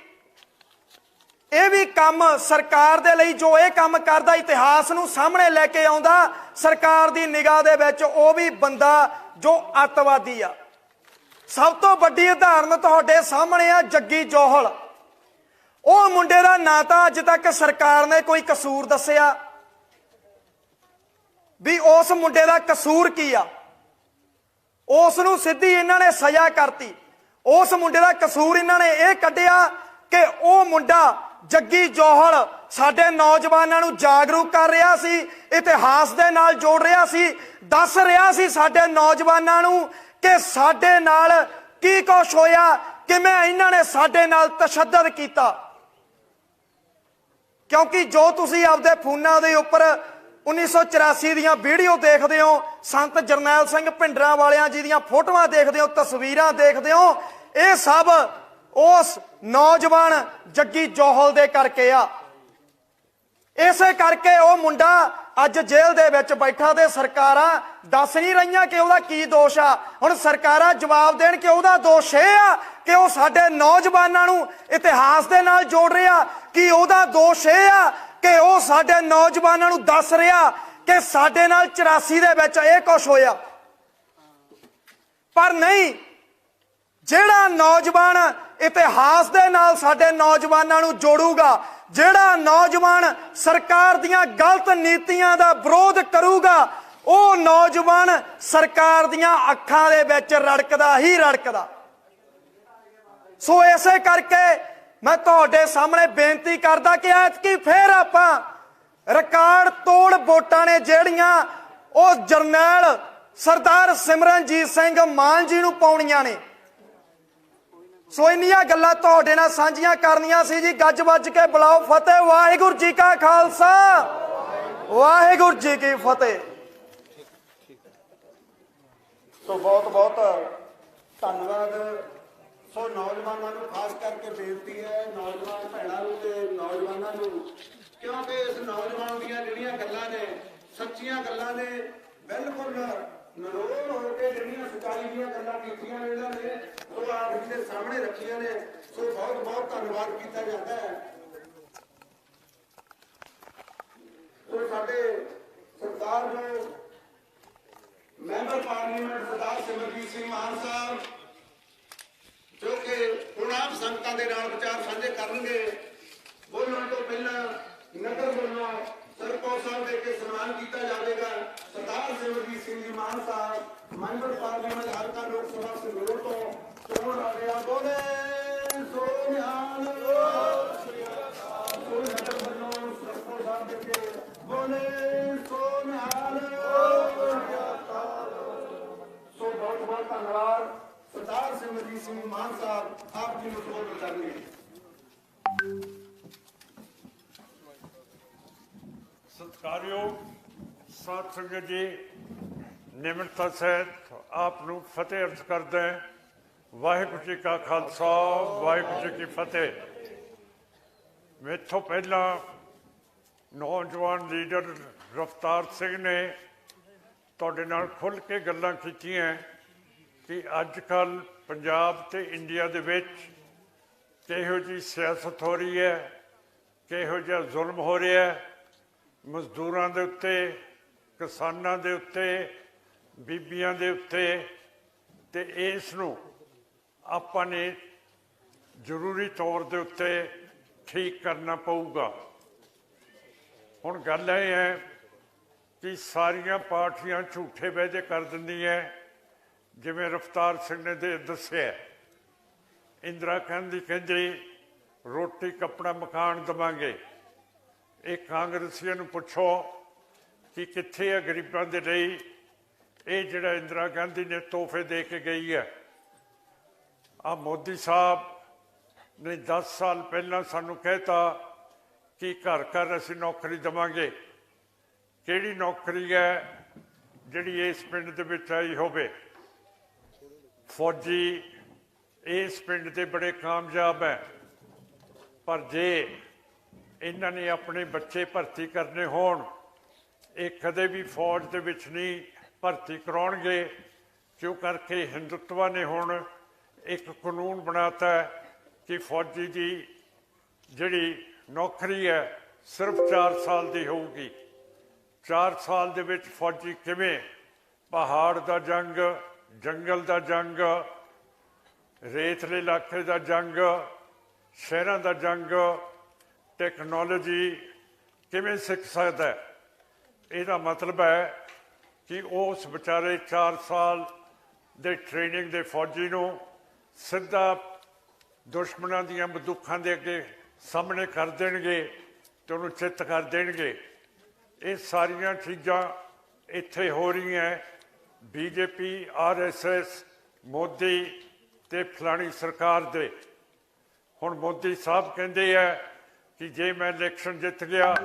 A: ਇਹ ਵੀ ਕੰਮ ਸਰਕਾਰ ਦੇ ਲਈ ਜੋ ਇਹ ਕੰਮ ਕਰਦਾ, ਇਤਿਹਾਸ ਨੂੰ ਸਾਹਮਣੇ ਲੈ ਕੇ ਆਉਂਦਾ, ਸਰਕਾਰ ਦੀ ਨਿਗਾਹ ਦੇ ਵਿੱਚ ਉਹ ਵੀ ਬੰਦਾ ਜੋ ਅੱਤਵਾਦੀ ਆ। ਸਭ ਤੋਂ ਵੱਡੀ ਉਦਾਹਰਨ ਤੁਹਾਡੇ ਸਾਹਮਣੇ ਆ ਜੱਗੀ ਜੋਹਲ। ਉਹ ਮੁੰਡੇ ਦਾ ਨਾਂ ਤਾਂ ਅੱਜ ਤੱਕ ਸਰਕਾਰ ਨੇ ਕੋਈ ਕਸੂਰ ਦੱਸਿਆ ਵੀ ਉਸ ਮੁੰਡੇ ਦਾ ਕਸੂਰ ਕੀ ਆ। ਉਸ ਨੂੰ ਸਿੱਧੀ ਇਹਨਾਂ ਨੇ ਸਜ਼ਾ ਕਰਤੀ। ਉਸ ਮੁੰਡੇ ਦਾ ਕਸੂਰ ਇਹਨਾਂ ਨੇ ਇਹ ਕੱਢਿਆ ਕਿ ਉਹ ਮੁੰਡਾ ਜੱਗੀ ਜੋਹਲ ਸਾਡੇ ਨੌਜਵਾਨਾਂ ਨੂੰ ਜਾਗਰੂਕ ਕਰ ਰਿਹਾ ਸੀ, ਇਤਿਹਾਸ ਦੇ ਨਾਲ ਜੋੜ ਰਿਹਾ ਸੀ, ਦੱਸ ਰਿਹਾ ਸੀ ਸਾਡੇ ਨੌਜਵਾਨਾਂ ਨੂੰ ਕਿ ਸਾਡੇ ਨਾਲ ਕੀ ਕੁਛ ਹੋਇਆ, ਕਿਵੇਂ ਇਹਨਾਂ ਨੇ ਸਾਡੇ ਨਾਲ ਤਸ਼ੱਦਦ ਕੀਤਾ। ਕਿਉਂਕਿ ਜੋ ਤੁਸੀਂ ਆਪਦੇ ਫੋਨਾਂ ਦੇ ਉੱਪਰ 1984 ਦੀਆਂ ਵੀਡੀਓ ਦੇਖਦੇ ਹੋ, ਸੰਤ ਜਰਨੈਲ ਸਿੰਘ ਭਿੰਡਰਾਂ ਵਾਲਿਆਂ ਜੀ ਦੀਆਂ ਫੋਟੋਆਂ ਦੇਖਦੇ ਹੋ, ਤਸਵੀਰਾਂ ਦੇਖਦੇ ਹੋ, ਇਹ ਸਭ ਉਸ ਨੌਜਵਾਨ ਜੱਗੀ ਜੋਹਲ ਦੇ ਕਰਕੇ ਆ। ਇਸੇ ਕਰਕੇ ਉਹ ਮੁੰਡਾ ਅੱਜ ਜੇਲ੍ਹ ਦੇ ਵਿੱਚ ਬੈਠਾ ਤੇ ਸਰਕਾਰਾਂ ਦੱਸ ਨਹੀਂ ਰਹੀਆਂ ਕਿ ਉਹਦਾ ਕੀ ਦੋਸ਼ ਆ। ਹੁਣ ਸਰਕਾਰਾਂ ਜਵਾਬ ਦੇਣ ਕਿ ਉਹਦਾ ਦੋਸ਼ ਇਹ ਆ ਕਿ ਉਹ ਸਾਡੇ ਨੌਜਵਾਨਾਂ ਨੂੰ ਇਤਿਹਾਸ ਦੇ ਨਾਲ ਜੋੜ ਰਿਹਾ। ਕਿ ਉਹਦਾ ਦੋਸ਼ ਇਹ ਆ ਕਿ ਉਹ ਸਾਡੇ ਨੌਜਵਾਨਾਂ ਨੂੰ ਦੱਸ ਰਿਹਾ ਕਿ ਸਾਡੇ ਨਾਲ 84 ਦੇ ਵਿੱਚ ਇਹ ਕੁਝ ਹੋਇਆ। ਪਰ ਨਹੀਂ ਜਿਹੜਾ ਨੌਜਵਾਨ ਇਤਿਹਾਸ ਦੇ ਨਾਲ ਸਾਡੇ ਨੌਜਵਾਨਾਂ ਨੂੰ ਜੋੜੂਗਾ, ਜਿਹੜਾ ਨੌਜਵਾਨ ਸਰਕਾਰ ਦੀਆਂ ਗਲਤ ਨੀਤੀਆਂ ਦਾ ਵਿਰੋਧ ਕਰੂਗਾ, ਉਹ ਨੌਜਵਾਨ ਸਰਕਾਰ ਦੀਆਂ ਅੱਖਾਂ ਦੇ ਵਿੱਚ ਰੜਕਦਾ ਹੀ ਰੜਕਦਾ। ਸੋ ਐਸੇ ਕਰਕੇ ਮੈਂ ਤੁਹਾਡੇ ਸਾਹਮਣੇ ਬੇਨਤੀ ਕਰਦਾ ਕਿ ਐਤਕੀ ਫੇਰ ਆਪਾਂ ਰਿਕਾਰਡ ਤੋੜ ਵੋਟਾਂ ਨੇ ਜਿਹੜੀਆਂ ਉਹ ਜਰਨੈਲ ਸਰਦਾਰ ਸਿਮਰਨਜੀਤ ਸਿੰਘ ਮਾਨ ਜੀ ਨੂੰ ਪਾਉਣੀਆਂ ਨੇ। ਸੋ ਇੰਨੀਆਂ ਗੱਲਾਂ ਤੁਹਾਡੇ ਨਾਲ ਸਾਂਝੀਆਂ ਕਰਨੀਆਂ ਸੀ ਜੀ। ਗੱਜ ਵੱਜ ਕੇ ਬੁਲਾਓ। ਫਤਿਹ। ਵਾਹਿਗੁਰੂ ਜੀ ਕਾ ਖਾਲਸਾ। ਵਾਹਿਗੁਰੂ ਜੀ ਕੀ ਫਤਿਹ।
C: ਸੋ ਬਹੁਤ ਬਹੁਤ ਧੰਨਵਾਦ। ਸੋ ਨੌਜਵਾਨਾਂ ਨੂੰ ਖਾਸ ਕਰਕੇ ਬੇਨਤੀ ਹੈ, ਨੌਜਵਾਨ ਭੈਣਾਂ ਨੂੰ ਤੇ ਨੌਜਵਾਨਾਂ ਨੂੰ, ਕਿਉਂਕਿ ਇਸ ਨੌਜਵਾਨ ਦੀਆਂ ਜਿਹੜੀਆਂ ਗੱਲਾਂ ਨੇ, ਸੱਚੀਆਂ ਗੱਲਾਂ ਨੇ, ਬਿਲਕੁਲ ਨਰੋਲ ਹੋ ਕੇ ਜਿਹੜੀਆਂ ਸਚਾਈ ਦੀਆਂ ਗੱਲਾਂ ਕੀਤੀਆਂ ਨੇ ਇਹਨਾਂ ਨੇ, ਉਹ ਆਪ ਜੀ ਦੇ ਸਾਹਮਣੇ ਰੱਖੀਆਂ ਨੇ। ਸੋ ਬਹੁਤ ਬਹੁਤ ਧੰਨਵਾਦ ਕੀਤਾ ਜਾਂਦਾ ਹੈ। ਸੋ ਸਾਡੇ ਸਰਦਾਰ ਨੂੰ ਮੈਂਬਰ ਪਾਰਲੀਮੈਂਟ ਸਰਦਾਰ ਸਿਮਰਜੀਤ ਸਿੰਘ ਮਾਨ ਸਾਹਿਬ, ਜੋ ਕਿ ਹੁਣ ਆਪ ਸੰਗਤਾਂ ਦੇ ਨਾਲ ਵਿਚਾਰ ਸਾਂਝੇ ਕਰਨਗੇ, ਬੋਲਣ ਤੋਂ ਪਹਿਲਾਂ ਨਗਰ ਵੱਲੋਂ ਸਰਪੰਚ ਸਾਹਿਬ ਦੇ ਕੇ ਸਨਮਾਨ ਕੀਤਾ ਜਾਵੇਗਾ। ਸਰਦਾਰ ਸਿਮਰਜੀਤ ਸਿੰਘ ਜੀ ਮਾਨ ਸਾਹਿਬ, ਮੈਂਬਰ ਪਾਰਲੀਮੈਂਟ ਹਲਕਾ ਲੋਕ ਸਭਾ ਸੰਗਰੂਰ ਤੋਂ ਚੋਣ ਲੜਿਆ ਬੋਲੇ ਸੋ ਨਿਹਾਲ ਸੋ ਨਗਰ ਵੱਲੋਂ ਸਰਪੰਚ ਸਾਹਿਬ ਦੇ ਕੇ ਬੋਲੇ ਸੋ ਨਿਹਾਲ ਸੋ ਬਹੁਤ ਬਹੁਤ ਧੰਨਵਾਦ। ਸਰਦਾਰ ਸਿਮਰਜੀਤ ਸਿੰਘ ਮਾਨ ਸਾਹਿਬ, ਆਪ ਜੀ ਨੂੰ ਸਵਾਗਤ ਕਰਨਗੇ
D: ਸਤਿਕਾਰਯੋਗ ਸਾਧ ਸੰਗਤ ਜੀ, ਨਿਮਰਤਾ ਸਹਿਤ ਆਪ ਨੂੰ ਫਤਿਹ ਅਰਜ਼ ਕਰਦਾ ਵਾਹਿਗੁਰੂ ਜੀ ਕਾ ਖਾਲਸਾ, ਵਾਹਿਗੁਰੂ ਜੀ ਕੀ ਫਤਿਹ। ਮੇਥੋਂ ਪਹਿਲਾਂ ਨੌਜਵਾਨ ਲੀਡਰ ਰਫਤਾਰ ਸਿੰਘ ਨੇ ਤੁਹਾਡੇ ਨਾਲ ਖੁੱਲ੍ਹ ਕੇ ਗੱਲਾਂ ਕੀਤੀਆਂ ਕਿ ਅੱਜ ਕੱਲ ਪੰਜਾਬ ਤੇ ਇੰਡੀਆ ਦੇ ਵਿੱਚ ਕਿਹੋ ਜੀ ਸਿਆਸਤ ਹੋ ਰਹੀ ਹੈ, ਕਿਹੋ ਜਿਹਾ ਜ਼ੁਲਮ ਹੋ ਰਿਹਾ ਹੈ ਮਜ਼ਦੂਰਾਂ ਦੇ ਉੱਤੇ, ਕਿਸਾਨਾਂ ਦੇ ਉੱਤੇ, ਬੀਬੀਆਂ ਦੇ ਉੱਤੇ ਤੇ ਇਸ ਨੂੰ ਆਪਾਂ ਨੇ ਜ਼ਰੂਰੀ ਤੌਰ ਦੇ ਉੱਤੇ ਠੀਕ ਕਰਨਾ ਪਊਗਾ। ਹੁਣ ਗੱਲ ਇਹ ਹੈ ਕਿ ਸਾਰੀਆਂ ਪਾਰਟੀਆਂ ਝੂਠੇ ਵਾਅਦੇ ਕਰ ਦਿੰਦੀਆਂ ਜਿਵੇਂ ਰਫਤਾਰ ਸਿੰਘ ਨੇ ਦੇ ਦੱਸਿਆ ਇੰਦਰਾ ਗਾਂਧੀ ਕਹਿੰਦੀ, ਰੋਟੀ ਕੱਪੜਾ ਮਕਾਨ ਦਵਾਂਗੇ। ਇਹ ਕਾਂਗਰਸੀਆਂ ਨੂੰ ਪੁੱਛੋ ਕਿ ਕਿੱਥੇ ਹੈ ਗਰੀਬਾਂ ਦੇ ਲਈ ਇਹ ਜਿਹੜਾ ਇੰਦਰਾ ਗਾਂਧੀ ਨੇ ਤੋਹਫੇ ਦੇ ਕੇ ਗਈ ਹੈ। ਆ ਮੋਦੀ ਸਾਹਿਬ ਨੇ 10 ਸਾਲ ਪਹਿਲਾਂ ਸਾਨੂੰ ਕਹਿਤਾ ਕਿ ਘਰ ਘਰ ਅਸੀਂ ਨੌਕਰੀ ਦਵਾਂਗੇ। ਕਿਹੜੀ ਨੌਕਰੀ ਹੈ ਜਿਹੜੀ ਇਸ ਪਿੰਡ ਦੇ ਵਿੱਚ ਆਈ ਹੋਵੇ? ਫੌਜੀ ਇਸ ਪਿੰਡ ਦੇ ਬੜੇ ਕਾਮਯਾਬ ਹੈ। ਪਰ ਜੇ ਇਹਨਾਂ ਨੇ ਆਪਣੇ ਬੱਚੇ ਭਰਤੀ ਕਰਨੇ ਹੋਣ, ਇਹ ਕਦੇ ਵੀ ਫੌਜ ਦੇ ਵਿੱਚ ਨਹੀਂ ਭਰਤੀ ਕਰਾਉਣਗੇ, ਕਿਉਂ ਕਰਕੇ ਹਿੰਦੁੱਤਵਾ ਨੇ ਹੁਣ ਇੱਕ ਕਾਨੂੰਨ ਬਣਾਤਾ ਹੈ ਕਿ ਫੌਜੀ ਦੀ ਜਿਹੜੀ ਨੌਕਰੀ ਹੈ ਸਿਰਫ 4 ਸਾਲ ਦੀ ਹੋਊਗੀ। 4 ਸਾਲ ਦੇ ਵਿੱਚ ਫੌਜੀ ਕਿਵੇਂ ਪਹਾੜ ਦਾ ਜੰਗ, ਜੰਗਲ ਦਾ ਜੰਗ ਰੇਤਲੇ ਇਲਾਕੇ ਦਾ ਜੰਗ, ਸ਼ਹਿਰਾਂ ਦਾ ਜੰਗ ਟੈਕਨੋਲੋਜੀ ਕਿਵੇਂ ਸਿੱਖ ਸਕਦਾ ਹੈ? ਇਹਦਾ ਮਤਲਬ ਹੈ ਕਿ ਉਸ ਵਿਚਾਰੇ 4 ਸਾਲ ਦੇ ਟ੍ਰੇਨਿੰਗ ਦੇ ਫੌਜੀ ਨੂੰ ਸਿੱਧਾ ਦੁਸ਼ਮਣਾਂ ਦੀਆਂ ਬੰਦੂਕਾਂ ਦੇ ਅੱਗੇ ਸਾਹਮਣੇ ਕਰ ਦੇਣਗੇ ਤੇ ਉਹਨੂੰ ਚਿੱਤ ਕਰ ਦੇਣਗੇ। ਇਹ ਸਾਰੀਆਂ ਚੀਜ਼ਾਂ ਇੱਥੇ ਹੋ ਰਹੀਆਂ ਬੀਜੇਪੀ ਆਰਐਸਐਸ ਮੋਦੀ ਤੇ ਫਲਾਣੀ ਸਰਕਾਰ ਦੇ। ਹੁਣ ਮੋਦੀ ਸਾਹਿਬ ਕਹਿੰਦੇ ਆ ਕਿ ਜੇ ਮੈਂ ਇਲੈਕਸ਼ਨ ਜਿੱਤ ਗਿਆ,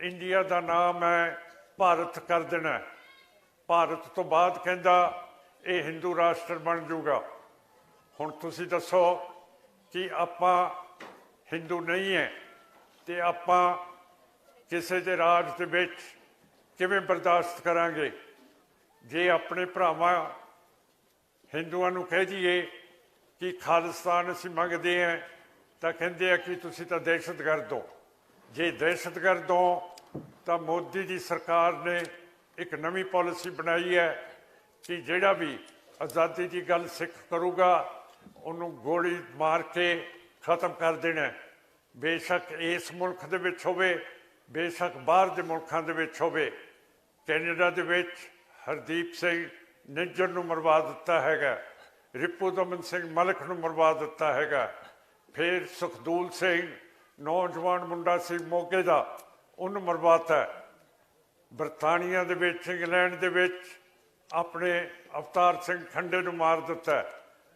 D: ਇੰਡੀਆ ਦਾ ਨਾਮ ਮੈਂ ਭਾਰਤ ਕਰ ਦੇਣਾ। ਭਾਰਤ ਤੋਂ ਬਾਅਦ ਕਹਿੰਦਾ, ਇਹ ਹਿੰਦੂ ਰਾਸ਼ਟਰ ਬਣ ਜਾਊਗਾ ਹੁਣ ਤੁਸੀਂ ਦੱਸੋ ਕਿ ਆਪਾਂ ਹਿੰਦੂ ਨਹੀਂ ਹੈ ਤੇ ਆਪਾਂ ਕਿਸੇ ਦੇ ਰਾਜ ਦੇ ਵਿੱਚ ਕਿਵੇਂ ਬਰਦਾਸ਼ਤ ਕਰਾਂਗੇ? ਜੇ ਆਪਣੇ ਭਰਾਵਾਂ ਹਿੰਦੂਆਂ ਨੂੰ ਕਹਿ ਦਈਏ ਕਿ ਖਾਲਿਸਤਾਨ ਅਸੀਂ ਮੰਗਦੇ ਹਾਂ ਤਾਂ ਕਹਿੰਦੇ ਆ ਕਿ ਤੁਸੀਂ ਤਾਂ ਦਹਿਸ਼ਤਗਰਦ ਹੋ ਜੇ ਦਹਿਸ਼ਤਗਰਦ ਹੋ ਤਾਂ ਮੋਦੀ ਦੀ ਸਰਕਾਰ ਨੇ ਇੱਕ ਨਵੀਂ ਪਾਲਿਸੀ ਬਣਾਈ ਹੈ ਕਿ ਜਿਹੜਾ ਵੀ ਆਜ਼ਾਦੀ ਦੀ ਗੱਲ ਸਿੱਖ ਕਰੂਗਾ, ਉਹਨੂੰ ਗੋਲੀ ਮਾਰ ਕੇ ਖਤਮ ਕਰ ਦੇਣਾ ਬੇਸ਼ੱਕ ਇਸ ਮੁਲਕ ਦੇ ਵਿੱਚ ਹੋਵੇ, ਬੇਸ਼ੱਕ ਬਾਹਰ ਦੇ ਮੁਲਕਾਂ ਦੇ ਵਿੱਚ ਹੋਵੇ, ਕੈਨੇਡਾ ਦੇ ਵਿੱਚ ਹਰਦੀਪ ਸਿੰਘ ਨਿੱਜਰ ਨੂੰ ਮਰਵਾ ਦਿੱਤਾ ਹੈਗਾ, ਰਿਪੂ ਦਮਨ ਸਿੰਘ ਮਲਕ ਨੂੰ ਮਰਵਾ ਦਿੱਤਾ ਹੈਗਾ। ਫਿਰ ਸੁਖਦੂਲ ਸਿੰਘ, ਨੌਜਵਾਨ ਮੁੰਡਾ ਸੀ ਮੋਗੇ ਦਾ, ਉਹਨੂੰ ਮਰਵਾਤਾ ਬਰਤਾਨੀਆ ਦੇ ਵਿੱਚ, ਇੰਗਲੈਂਡ ਦੇ ਵਿੱਚ ਆਪਣੇ ਅਵਤਾਰ ਸਿੰਘ ਖੰਡੇ ਨੂੰ ਮਾਰ ਦਿੱਤਾ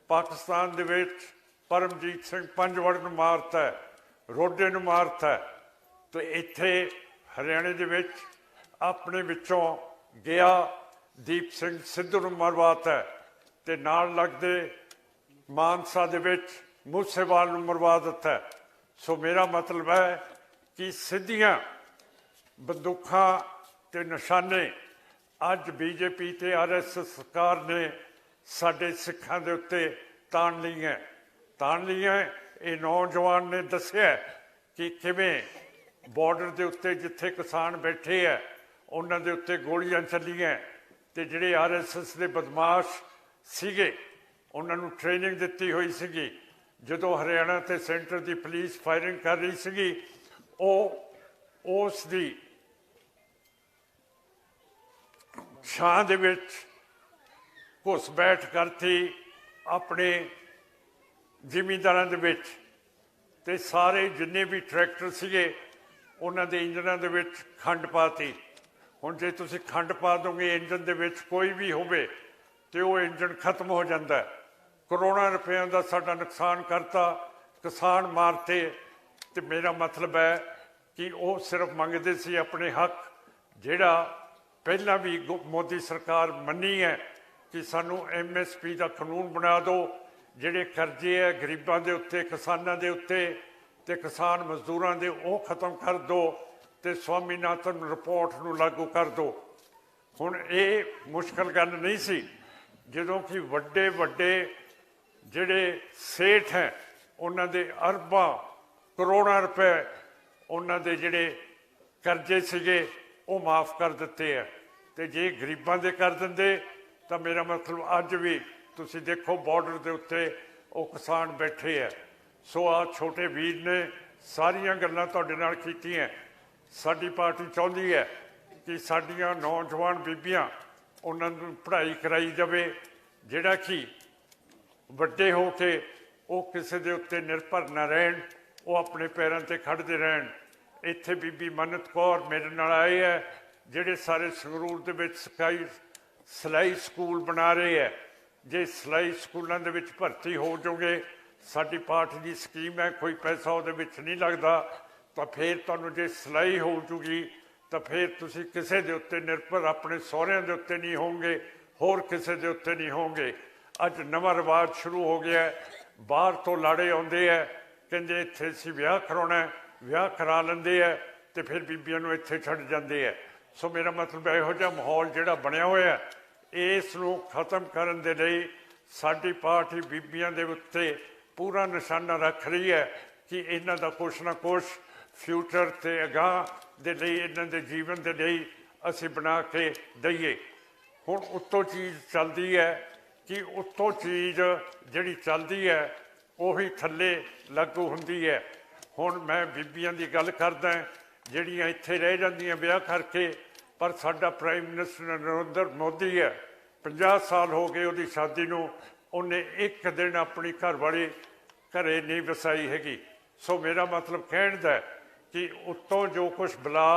D: ਪਾਕਿਸਤਾਨ ਦੇ ਵਿੱਚ ਪਰਮਜੀਤ ਸਿੰਘ ਪੰਜਵੜ ਨੂੰ ਮਾਰਤਾ ਰੋਡੇ ਨੂੰ ਮਾਰਤਾ ਹੈ। ਤੇ ਇੱਥੇ ਹਰਿਆਣੇ ਦੇ ਵਿੱਚ ਆਪਣੇ ਵਿੱਚੋਂ ਗਿਆ, ਦੀਪ ਸਿੰਘ ਸਿੱਧੂ ਨੂੰ ਮਰਵਾਤਾ ਹੈ। ਤੇ ਨਾਲ ਲੱਗਦੇ ਮਾਨਸਾ ਦੇ ਵਿੱਚ ਮੂਸੇਵਾਲ ਨੂੰ ਮਰਵਾ ਦਿੱਤਾ ਸੋ ਮੇਰਾ ਮਤਲਬ ਹੈ ਕਿ ਸਿੱਧੀਆਂ ਬੰਦੂਕਾਂ ਤੇ ਨਿਸ਼ਾਨੇ ਅੱਜ ਬੀਜੇਪੀ ਤੇ ਆਰਐਸਐਸ ਸਰਕਾਰ ਨੇ ਸਾਡੇ ਸਿੱਖਾਂ ਦੇ ਉੱਤੇ ਤਾਣ ਲਈਆਂ ਤਾਣ ਲਈਆਂ ਇਹ ਨੌਜਵਾਨ ਨੇ ਦੱਸਿਆ ਕਿ ਕਿਵੇਂ ਬਾਰਡਰ ਦੇ ਉੱਤੇ ਜਿੱਥੇ ਕਿਸਾਨ ਬੈਠੇ ਆ ਉਹਨਾਂ ਦੇ ਉੱਤੇ ਗੋਲੀਆਂ ਚੱਲੀਆਂ ਤੇ ਜਿਹੜੇ ਆਰਐਸਐਸ ਦੇ ਬਦਮਾਸ਼ ਸੀਗੇ, ਉਹਨਾਂ ਨੂੰ ਟ੍ਰੇਨਿੰਗ ਦਿੱਤੀ ਹੋਈ ਸੀਗੀ। ਜਦੋਂ ਹਰਿਆਣਾ ਤੇ ਸੈਂਟਰ ਦੀ ਪੁਲਿਸ ਫਾਇਰਿੰਗ ਕਰ ਰਹੀ ਸੀਗੀ, ਉਹ ਉਸ ਦੀ ਛਾਂ ਦੇ ਵਿੱਚ ਘੁਸ ਬੈਠ ਕਰਤੀ, ਆਪਣੇ ਜ਼ਿਮੀਂਦਾਰਾਂ ਦੇ ਵਿੱਚ ਤੇ ਸਾਰੇ ਜਿੰਨੇ ਵੀ ਟਰੈਕਟਰ ਸੀਗੇ, ਉਹਨਾਂ ਦੇ ਇੰਜਨਾਂ ਦੇ ਵਿੱਚ ਖੰਡ ਪਾਤੀ ਹੁਣ ਜੇ ਤੁਸੀਂ ਖੰਡ ਪਾ ਦੋਗੇ, ਇੰਜਨ ਦੇ ਵਿੱਚ ਕੋਈ ਵੀ ਹੋਵੇ, ਤੇ ਉਹ ਇੰਜਨ ਖਤਮ ਹੋ ਜਾਂਦਾ ਹੈ। ਕਰੋੜਾਂ ਰੁਪਏ ਦਾ ਸਾਡਾ ਨੁਕਸਾਨ ਕਰਤਾ, ਕਿਸਾਨ ਮਾਰਤੇ। ਤੇ ਮੇਰਾ ਮਤਲਬ ਹੈ ਕਿ ਉਹ ਸਿਰਫ ਮੰਗਦੇ ਸੀ ਆਪਣੇ ਹੱਕ, ਜਿਹੜਾ ਪਹਿਲਾਂ ਵੀ ਗੁ- ਮੋਦੀ ਸਰਕਾਰ ਮੰਨੀ ਹੈ ਕਿ ਸਾਨੂੰ ਐਮਐਸਪੀ ਦਾ ਕਾਨੂੰਨ ਬਣਾ ਦਿਓ, ਜਿਹੜੇ ਕਰਜ਼ੇ ਹੈ ਗਰੀਬਾਂ ਦੇ ਉੱਤੇ, ਕਿਸਾਨਾਂ ਦੇ ਉੱਤੇ ਤੇ ਕਿਸਾਨ ਮਜ਼ਦੂਰਾਂ ਦੇ, ਉਹ ਖਤਮ ਕਰ ਦਿਓ ਤੇ ਸਵਾਮੀਨਾਥਨ ਰਿਪੋਰਟ ਨੂੰ ਲਾਗੂ ਕਰ ਦਿਓ। ਹੁਣ ਇਹ ਮੁਸ਼ਕਲ ਗੱਲ ਨਹੀਂ ਸੀ। ਜਦੋਂ ਕਿ ਵੱਡੇ ਵੱਡੇ ਜਿਹੜੇ ਸੇਠ ਹੈ, ਉਹਨਾਂ ਦੇ ਅਰਬਾਂ ਕਰੋੜਾਂ ਰੁਪਏ ਉਹਨਾਂ ਦੇ ਜਿਹੜੇ ਕਰਜ਼ੇ ਸੀਗੇ, ਉਹ ਮਾਫ ਕਰ ਦਿੱਤੇ ਆ ਤੇ ਜੇ ਗਰੀਬਾਂ ਦੇ ਕਰ ਦਿੰਦੇ, ਤਾਂ ਮੇਰਾ ਮਤਲਬ ਅੱਜ ਵੀ ਤੁਸੀਂ ਦੇਖੋ ਬਾਰਡਰ ਦੇ ਉੱਤੇ ਉਹ ਕਿਸਾਨ ਬੈਠੇ ਆ ਸੋ ਆ ਛੋਟੇ ਵੀਰ ਨੇ ਸਾਰੀਆਂ ਗੱਲਾਂ ਤੁਹਾਡੇ ਨਾਲ ਕੀਤੀਆਂ ਸਾਡੀ ਪਾਰਟੀ ਚਾਹੁੰਦੀ ਹੈ ਕਿ ਸਾਡੀਆਂ ਨੌਜਵਾਨ ਬੀਬੀਆਂ ਉਹਨਾਂ ਨੂੰ ਪੜ੍ਹਾਈ ਕਰਾਈ ਜਾਵੇ। ਜਿਹੜਾ ਕਿ ਵੱਡੇ ਹੋ ਕੇ ਉਹ ਕਿਸੇ ਦੇ ਉੱਤੇ ਨਿਰਭਰ ਨਾ ਰਹਿਣ, ਉਹ ਆਪਣੇ ਪੈਰਾਂ ਤੇ ਖੜਦੇ ਰਹਿਣ। ਇੱਥੇ ਬੀਬੀ ਮੰਨਤ ਕੌਰ ਮੇਰੇ ਨਾਲ ਆਏ ਹੈ, ਜਿਹੜੇ ਸਾਰੇ ਸੰਗਰੂਰ ਦੇ ਵਿੱਚ ਸਕਾਈ ਸਲਾਈ ਸਕੂਲ ਬਣਾ ਰਹੇ ਹੈ। ਜੇ ਸਲਾਈ ਸਕੂਲਾਂ ਦੇ ਵਿੱਚ ਭਰਤੀ ਹੋ ਜਾਓਗੇ, ਸਾਡੀ ਪਾਠ ਦੀ ਸਕੀਮ ਹੈ, ਕੋਈ ਪੈਸਾ ਉਹਦੇ ਵਿੱਚ ਨਹੀਂ ਲੱਗਦਾ, ਤਾਂ ਫਿਰ ਤੁਹਾਨੂੰ ਜੇ ਸਲਾਈ ਹੋ ਜੂਗੀ, ਤਾਂ ਫਿਰ ਤੁਸੀਂ ਕਿਸੇ ਦੇ ਉੱਤੇ ਨਿਰਭਰ, ਆਪਣੇ ਸਹੁਰਿਆਂ ਦੇ ਉੱਤੇ ਨਹੀਂ ਹੋਵੋਗੇ, ਹੋਰ ਕਿਸੇ ਦੇ ਉੱਤੇ ਨਹੀਂ ਹੋਵੋਗੇ। ਅੱਜ ਨਵਾਂ ਰਿਵਾਜ ਸ਼ੁਰੂ ਹੋ ਗਿਆ ਬਾਹਰ ਤੋਂ ਲਾੜੇ ਆਉਂਦੇ ਆ ਕਹਿੰਦੇ ਇੱਥੇ ਅਸੀਂ ਵਿਆਹ ਕਰਾਉਣਾ ਵਿਆਹ ਕਰਾ ਲੈਂਦੇ ਆ ਤੇ ਫਿਰ ਬੀਬੀਆਂ ਨੂੰ ਇੱਥੇ ਛੱਡ ਜਾਂਦੇ ਆ ਸੋ ਮੇਰਾ ਮਤਲਬ ਇਹੋ ਜਿਹਾ ਮਾਹੌਲ ਜਿਹੜਾ ਬਣਿਆ ਹੋਇਆ ਇਸ ਨੂੰ ਖਤਮ ਕਰਨ ਦੇ ਲਈ ਸਾਡੀ ਪਾਰਟੀ ਬੀਬੀਆਂ ਦੇ ਉੱਤੇ ਪੂਰਾ ਨਿਸ਼ਾਨਾ ਰੱਖ ਰਹੀ ਹੈ ਕਿ ਇਹਨਾਂ ਦਾ ਕੁਛ ਨਾ ਕੁਛ ਫਿਊਚਰ ਤੇ ਅਗਾਹ ਦੇ ਲਈ, ਇਹਨਾਂ ਦੇ ਜੀਵਨ ਦੇ ਲਈ ਅਸੀਂ ਬਣਾ ਕੇ ਦਈਏ। ਹੁਣ ਉੱਤੋਂ ਚੀਜ਼ ਚੱਲਦੀ ਹੈ ਕਿ ਉੱਤੋਂ ਚੀਜ਼ ਜਿਹੜੀ ਚੱਲਦੀ ਹੈ, ਉਹੀ ਥੱਲੇ ਲਾਗੂ ਹੁੰਦੀ ਹੈ। ਹੁਣ ਮੈਂ ਬੀਬੀਆਂ ਦੀ ਗੱਲ ਕਰਦਾ ਜਿਹੜੀਆਂ ਇੱਥੇ ਰਹਿ ਜਾਂਦੀਆਂ ਵਿਆਹ ਕਰਕੇ, ਪਰ ਸਾਡਾ ਪ੍ਰਾਈਮ ਮਿਨਿਸਟਰ ਨਰਿੰਦਰ ਮੋਦੀ ਹੈ। 50 ਸਾਲ ਹੋ ਗਏ ਉਹਦੀ ਸ਼ਾਦੀ ਨੂੰ, ਉਹਨੇ ਇੱਕ ਦਿਨ ਆਪਣੀ ਘਰਵਾਲੀ ਘਰੇ ਨਹੀਂ ਵਸਾਈ ਹੈਗੀ। ਸੋ ਮੇਰਾ ਮਤਲਬ ਕਹਿਣ ਦਾ ਕਿ ਉੱਤੋਂ ਜੋ ਕੁਝ ਬਲਾ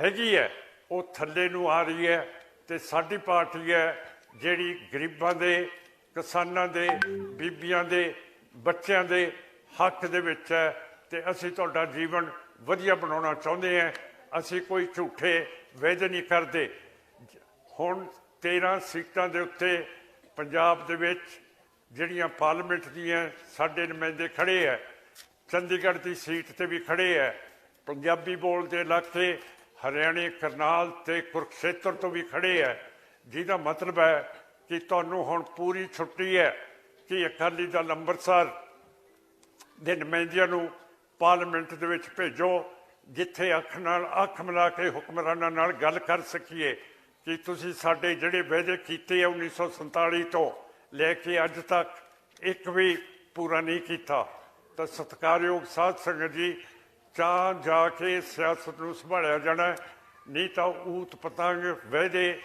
D: ਹੈਗੀ ਹੈ, ਉਹ ਥੱਲੇ ਨੂੰ ਆ ਰਹੀ ਹੈ ਤੇ ਸਾਡੀ ਪਾਰਟੀ ਹੈ ਜਿਹੜੀ ਗਰੀਬਾਂ ਦੇ, ਕਿਸਾਨਾਂ ਦੇ, ਬੀਬੀਆਂ ਦੇ, ਬੱਚਿਆਂ ਦੇ ਹੱਕ ਦੇ ਵਿੱਚ ਹੈ ਤੇ ਅਸੀਂ ਤੁਹਾਡਾ ਜੀਵਨ ਵਧੀਆ ਬਣਾਉਣਾ ਚਾਹੁੰਦੇ ਹਾਂ। ਅਸੀਂ ਕੋਈ ਝੂਠੇ ਵਾਅਦੇ ਨਹੀਂ ਕਰਦੇ। ਹੁਣ 13 ਸੀਟਾਂ ਦੇ ਉੱਤੇ ਪੰਜਾਬ ਦੇ ਵਿੱਚ ਜਿਹੜੀਆਂ ਪਾਰਲੀਮੈਂਟ ਦੀਆਂ ਸਾਡੇ ਨੁਮਾਇੰਦੇ ਖੜੇ ਹੈ, ਚੰਡੀਗੜ੍ਹ ਦੀ ਸੀਟ ਤੇ ਵੀ ਖੜੇ ਹੈ, ਪੰਜਾਬੀ ਬੋਲਦੇ ਇਲਾਕੇ ਹਰਿਆਣੇ, ਕਰਨਾਲ ਤੇ ਕੁਰਕਸ਼ੇਤਰ ਤੋਂ ਵੀ ਖੜੇ ਹੈ ਜਿਹਦਾ ਮਤਲਬ ਹੈ ਕਿ ਤੁਹਾਨੂੰ ਹੁਣ ਪੂਰੀ ਛੁੱਟੀ ਹੈ ਕਿ ਅਕਾਲੀ ਦਲ ਅੰਮ੍ਰਿਤਸਰ ਦੇ ਨੁਮਾਇੰਦਿਆਂ ਨੂੰ ਪਾਰਲੀਮੈਂਟ ਦੇ ਵਿੱਚ ਭੇਜੋ, ਜਿੱਥੇ ਅੱਖ ਨਾਲ ਅੱਖ ਮਿਲਾ ਕੇ ਹੁਕਮਰਾਨਾਂ ਨਾਲ ਗੱਲ ਕਰ ਸਕੀਏ ਕਿ ਤੁਸੀਂ ਸਾਡੇ ਜਿਹੜੇ ਵਾਅਦੇ ਕੀਤੇ ਆ 1947 ਤੋਂ ਲੈ ਕੇ ਅੱਜ ਤੱਕ ਇੱਕ ਵੀ ਪੂਰਾ ਨਹੀਂ ਕੀਤਾ। ਤਾਂ ਸਤਿਕਾਰਯੋਗ ਸਾਧ ਸੰਗਤ ਜੀ, ਚਾਹ ਜਾ ਕੇ ਸਿਆਸਤ ਨੂੰ ਸੰਭਾਲਿਆ ਜਾਣਾ, ਨਹੀਂ ਤਾਂ ਊਤ ਪਤੰਗ ਵਾਅਦੇ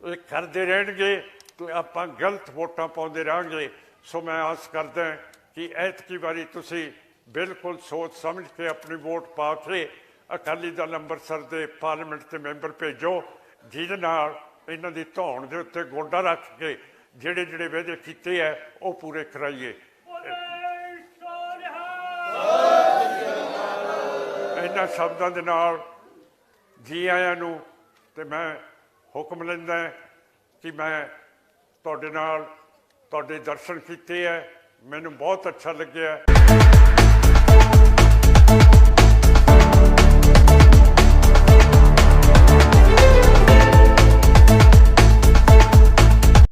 D: ਇਹ ਕਰਦੇ ਰਹਿਣਗੇ ਤੇ ਆਪਾਂ ਗਲਤ ਵੋਟਾਂ ਪਾਉਂਦੇ ਰਹਾਂਗੇ। ਸੋ ਮੈਂ ਆਸ ਕਰਦਾ ਕਿ ਐਤਕੀ ਵਾਰੀ ਤੁਸੀਂ ਬਿਲਕੁਲ ਸੋਚ ਸਮਝ ਕੇ ਆਪਣੀ ਵੋਟ ਪਾ ਕੇ ਅਕਾਲੀ ਦਲ ਅੰਮ੍ਰਿਤਸਰ ਦੇ ਪਾਰਲੀਮੈਂਟ ਤੇ ਮੈਂਬਰ ਭੇਜੋ, ਜਿਹਦੇ ਨਾਲ ਇਹਨਾਂ ਦੀ ਧੌਣ ਦੇ ਉੱਤੇ ਗੋਡਾ ਰੱਖ ਕੇ ਜਿਹੜੇ ਜਿਹੜੇ ਵਾਅਦੇ ਕੀਤੇ ਆ, ਉਹ ਪੂਰੇ ਕਰਾਈਏ। ਇਹਨਾਂ ਸ਼ਬਦਾਂ ਦੇ ਨਾਲ ਜੀ ਆਇਆਂ ਨੂੰ ਤੇ ਮੈਂ ਹੁਕਮ ਲੈਂਦਾ ਕਿ ਮੈਂ ਤੁਹਾਡੇ ਨਾਲ ਤੁਹਾਡੇ ਦਰਸ਼ਨ ਕੀਤੇ ਹੈ। ਮੈਨੂੰ ਬਹੁਤ ਅੱਛਾ ਲੱਗਿਆ।